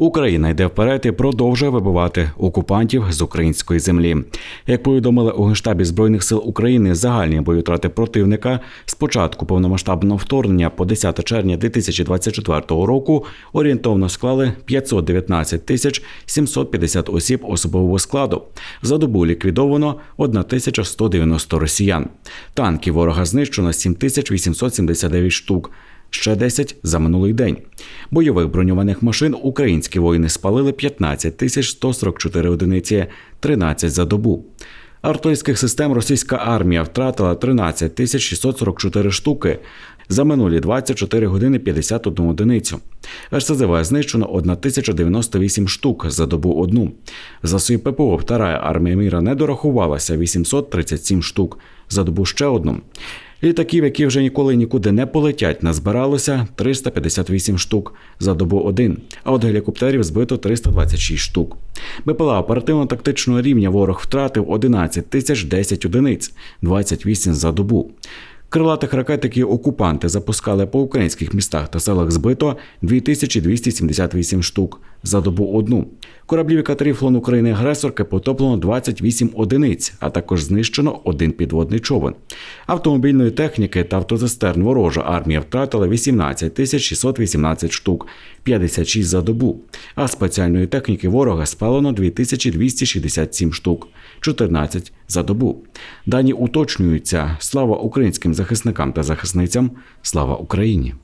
Україна йде вперед і продовжує вибивати окупантів з української землі. Як повідомили у генштабі збройних сил України, загальні боєтрати противника з початку повномасштабного вторгнення по 10 червня 2024 року орієнтовно склали 519 тисяч 750 осіб особового складу. За добу ліквідовано 1190 росіян. Танків ворога знищено 7879 штук. Ще 10 за минулий день. Бойових броньованих машин українські воїни спалили 15 тисяч 144 одиниці, 13 за добу. Артилерійських систем російська армія втратила 13 тисяч 644 штуки. За минулі 24 години 51 одиницю. РСЗВ знищено 1098 штук за добу одну. За свої ППО втора армія міра не дорахувалася 837 штук за добу ще одну. Літаків, які вже ніколи нікуди не полетять, назбиралося 358 штук за добу один. А от гелікоптерів збито 326 штук. БПЛА оперативно-тактичного рівня ворог втратив 11 тисяч 10 одиниць, 28 за добу. Крилатих ракет, які окупанти запускали по українських містах та селах збито 2278 штук за добу одну. Кораблів і катерів флон України агресорки потоплено 28 одиниць, а також знищено один підводний човен. Автомобільної техніки та автозистерн ворожа армія втратила 18 тисяч 618 штук, 56 за добу. А спеціальної техніки ворога спалено 2267 штук, 14 за добу. Дані уточнюються. Слава українським захисникам та захисницям. Слава Україні!